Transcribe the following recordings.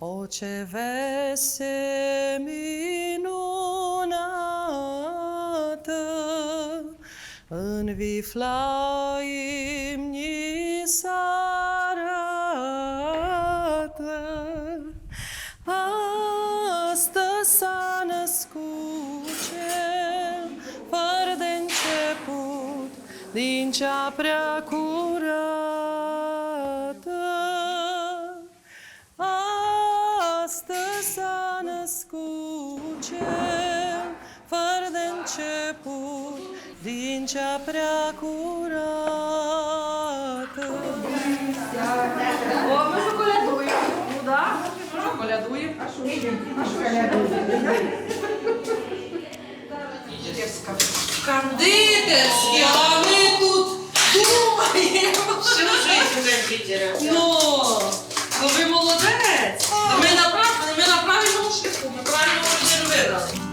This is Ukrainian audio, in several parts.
Oce vesse minunată, în Viflaim ni s-arată. Astăzi s-a născut cel fără de început din cea prea curată. Prea curată. О, ми колядуємо. Ну да, ми колядуємо. Кондитерські, а ми тут думаємо. Жизнь вже Питера. Ну, ну ви молодець. Ми на, правильному шляху, ми правильно ордер вибрали.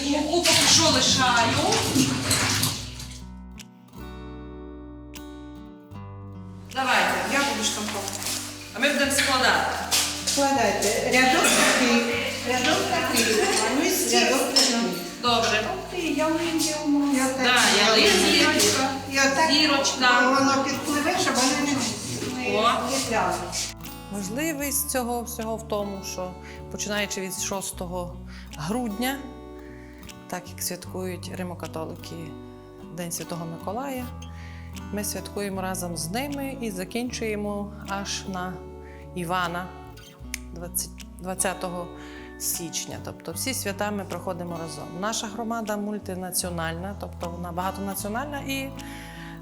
Муку поки що лишаю. Давайте, я буду штампувати. А ми будемо складати. Складайте. Рядок такий, рядок такий, а рядок такий. Добре. ялинки у мене. Да, ялинки. І отак Зірочка. воно підпливе, щоб воно не, не, не пляло. Важливість цього всього в тому, що починаючи від 6 грудня, так як святкують римокатолики День Святого Миколая, ми святкуємо разом з ними і закінчуємо аж на Івана 20, 20 січня. Тобто всі свята ми проходимо разом. Наша громада мультинаціональна, тобто вона багатонаціональна, і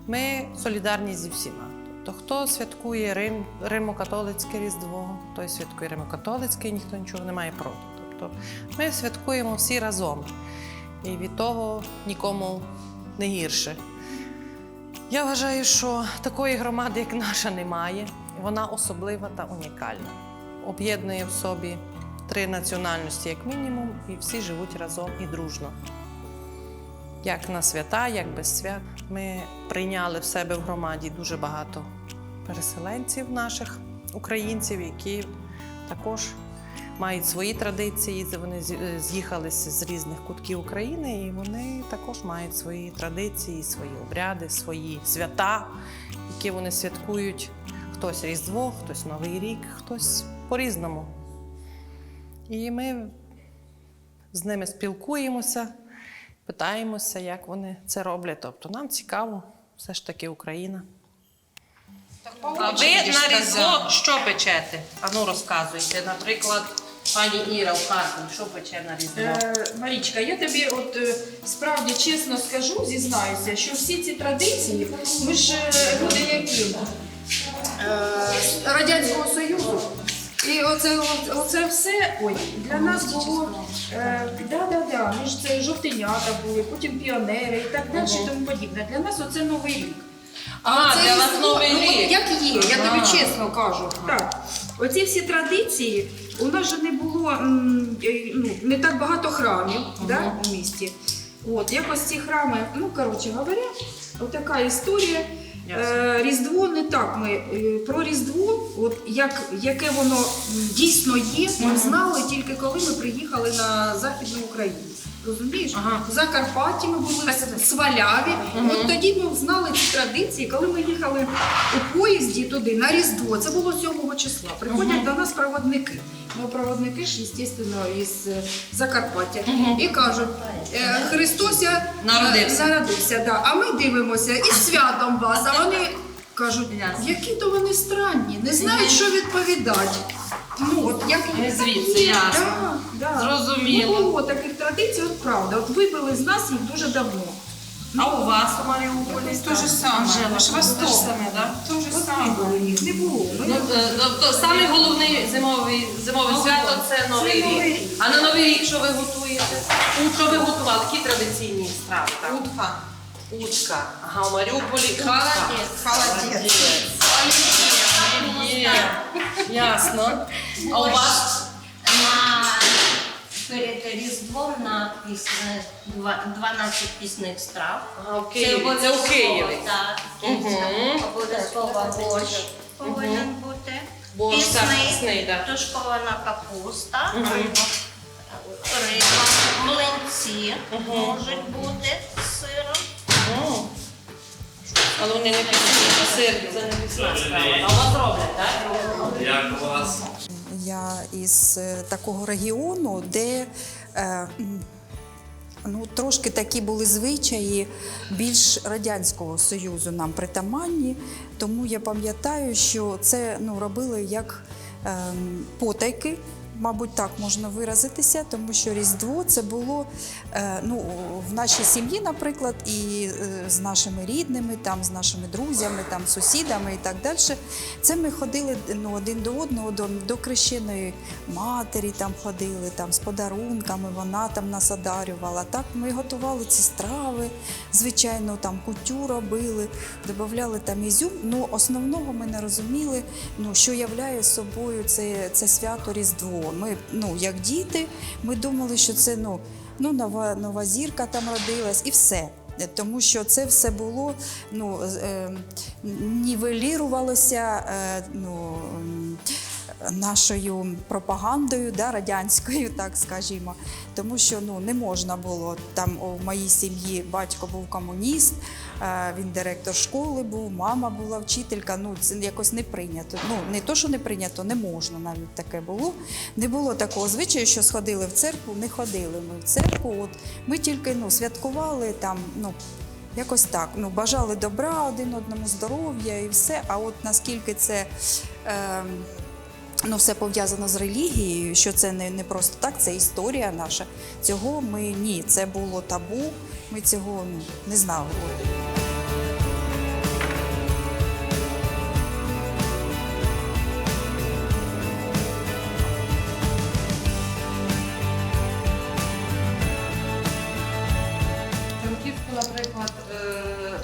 ми солідарні зі всіма. Тобто, хто святкує Рим, Римо-католицьке Різдво, той святкує Римо-католицьке, ніхто нічого не має проти. Тобто ми святкуємо всі разом. І від того нікому не гірше. Я вважаю, що такої громади, як наша, немає. Вона особлива та унікальна. Об'єднує в собі три національності, як мінімум, і всі живуть разом і дружно. Як на свята, як без свят. Ми прийняли в себе в громаді дуже багато переселенців наших українців, які також мають свої традиції. Вони е, з'їхалися з різних кутків України, і вони також мають свої традиції, свої обряди, свої свята, які вони святкують. Хтось Різдво, хтось Новий рік, хтось по-різному. І ми з ними спілкуємося, питаємося, як вони це роблять. Тобто нам цікаво, все ж таки Україна. А ви на різдво що печете? А ну розказуйте. Наприклад, пані Іра в Харкові, що пече на різдво? Е, Марічка, я тобі от е, справді чесно скажу, зізнаюся, що всі ці традиції, ми ж е, люди які е, Радянського Союзу. І оце, от- оце все ой, для нас було е, да, да, да, ми ж це жовтенята були, потім піонери і так далі, і тому подібне. Для нас оце новий рік. А, Оце для вас новий ну, от рік. Як є, я тобі чесно кажу. Так. Оці всі традиції, у нас же не було м, е, ну, не так багато храмів да, у місті. От, якось ці храми, ну коротше говоря, отака історія. Е, Різдво не так. Ми е, про Різдво, от як яке воно м, дійсно є, ми знали тільки коли ми приїхали на Західну Україну. Розумієш? Ага. В Закарпатті ми були в Сваляві. От тоді ми знали ці традиції, коли ми їхали у поїзді туди на Різдво. Це було 7 числа. Приходять до нас проводники. Ну, проводники ж, звісно, із е, Закарпаття. І кажуть, е, Христос я- Народився. народився да. А ми дивимося із святом вас. А вони кажуть, які то вони странні, не знають, що відповідати. Ну, от як звідси, ясно. Да, да. Зрозуміло. Не було таких традицій, от правда. От вибили з нас їх дуже давно. А у вас у Маріуполі? То же саме, ж Восток. саме, так? То же От саме. вибили їх, не було. Ми- Ну, е, тобто саме головне зимовий, зимове свято це Новий Новий рік. А на Новий рік що ви готуєте? Що ви готували? Які традиційні страви? Утка. Утка. Ага, у Маріуполі утка. Холодець. Ясно. А у вас? Перед Різдвом на пісне, 12 пісних страв. А, в Києві. Це у Києві. Так, обов'язково борщ повинен бути. Борщ, так, пісний, да. тушкована капуста, риба, риба, млинці можуть бути з сиром. Але вони не пісні, сир, це не пісна справа. А у вас роблять, так? Як у вас? Я із е, такого регіону, де м, ну, трошки такі були звичаї більш Радянського Союзу нам притаманні. Тому я пам'ятаю, що це ну, робили як е, потайки. Мабуть, так можна виразитися, тому що Різдво це було е, ну, в нашій сім'ї, наприклад, і е, з нашими рідними, там, з нашими друзями, там, сусідами і так далі. Це ми ходили ну, один до одного, до, до крещеної матері там ходили, там, з подарунками, вона там нас одарювала. Так ми готували ці страви, звичайно, там кутю робили, додавали там ізюм. Ну, основного ми не розуміли, ну, що являє собою це, це свято Різдво. Ми, ну, як діти, ми думали, що це ну, ну, нова, нова зірка там родилась і все. Тому що це все було ну, е, нівелірувалося е, ну, нашою пропагандою да, радянською, так скажімо. Тому що ну, не можна було там у моїй сім'ї батько був комуніст, е, він директор школи був, мама була вчителька. Ну, це якось не прийнято. Ну, не то, що не прийнято, не можна навіть таке було. Не було такого звичаю, що сходили в церкву, не ходили ми в церкву. От ми тільки ну, святкували там, ну. Якось так. Ну, бажали добра один одному здоров'я і все. А от наскільки це е, ну, все пов'язано з релігією, що це не, не просто так, це історія наша. Цього ми ні, це було табу. Ми цього ну, не знали. Франківську, наприклад, е,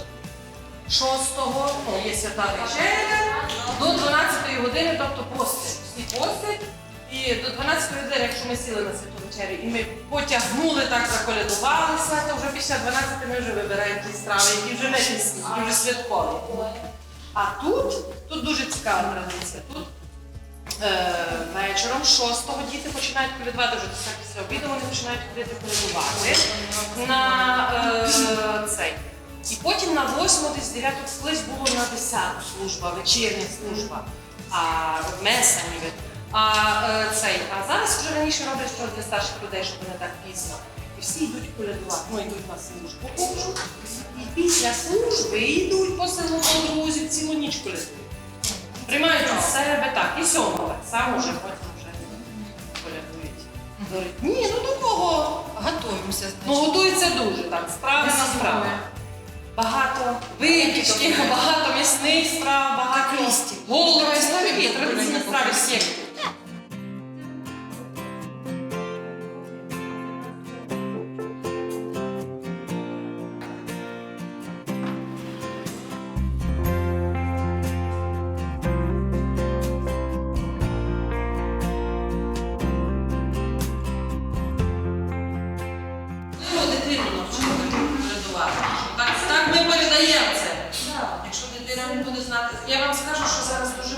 6-го, ну, є свята вечеря, до 12-ї години, тобто постить. Всі постять. І до 12-ї години, якщо ми сіли на святу вечерю, і ми потягнули, так заколядувалися, то вже після 12 ми вже вибираємо ті страви, які вже не пісні, які вже святкові. А тут, тут дуже цікава традиція. Тут е, вечором 6-го діти починають колядувати, вже після обіду вони починають ходити колядувати на е, цей. І потім на 8 десь 9 колись було на 10 служба, вечірня служба, а меса ніби. А е, цей, а зараз вже раніше роблять що для старших людей, щоб не так пізно. І всі йдуть колядувати, ну йдуть на службу кожу. І після служби йдуть по селу по друзів, цілу ніч колядують. Приймають від себе так, і сьомого так само вже потім вже колядують. Говорять, ні, ну до кого? Готуємося. Ну готується дуже так, справи на справи. Багато випічки, багато м'ясних страв, багато голубів, такі традиційні страви всі.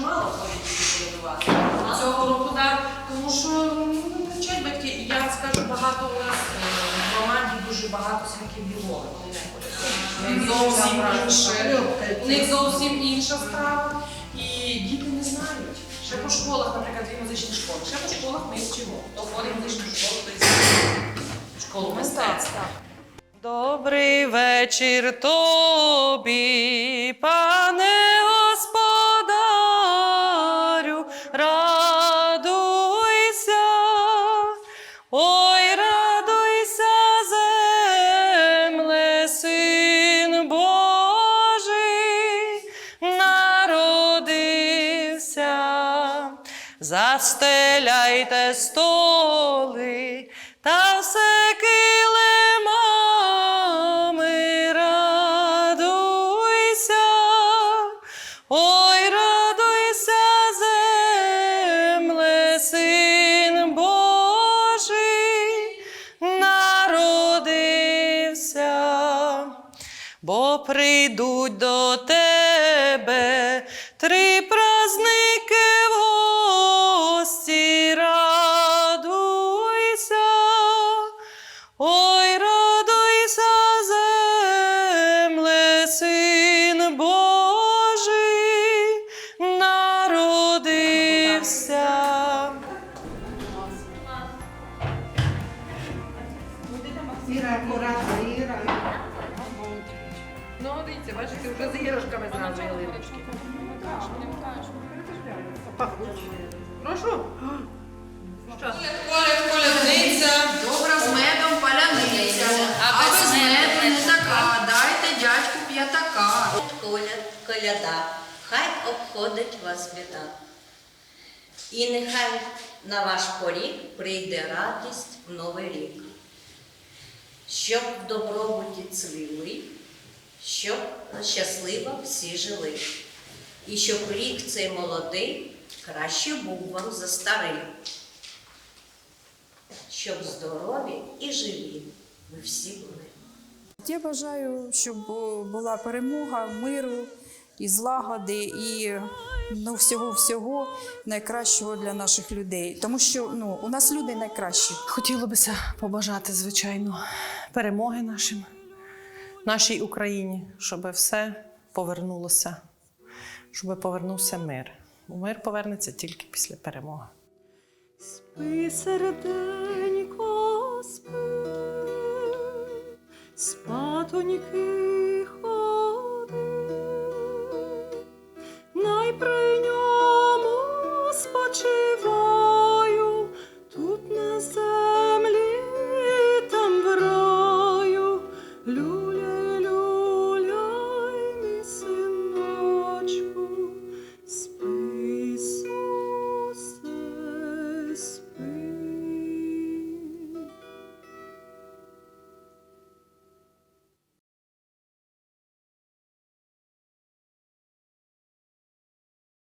Мало ходять діти передувати. Цього року так, тому що ну, вчать батьки. І я скажу, багато у нас е, в громаді дуже багато всяких білок. У них зовсім інше. У них зовсім інша справа. І діти не знають. Ще по школах, наприклад, дві музичні школи. Ще по школах ми вчимо. Хто ходить в музичну школу, то й школу мистецтва. Добрий вечір тобі, пане застеляйте столи та все килимами радуйся, ой, радуйся, земле, син Божий, народився, бо прийдуть до тебе три. Іра, акуратно, Іра. Ну, дивіться, бачите, вже з іграшками зразу ялиночки. Прошу. Добра з медом паляниця, а без меду не така. Дайте дядьку п'ятака. Коля, коляда, хай обходить вас біда. І нехай на ваш поріг прийде радість в новий рік. Щоб в добробуті цвіли, щоб щасливо всі жили. І щоб рік цей молодий краще був вам за старий. Щоб здорові і живі ви всі були. Я бажаю, щоб була перемога, миру і злагоди, і ну, всього-всього найкращого для наших людей. Тому що ну, у нас люди найкращі. Хотілося б побажати, звичайно, перемоги нашим, нашій Україні, щоб все повернулося, щоб повернувся мир. Мир повернеться тільки після перемоги. Спи, серденько, спи, спатоньки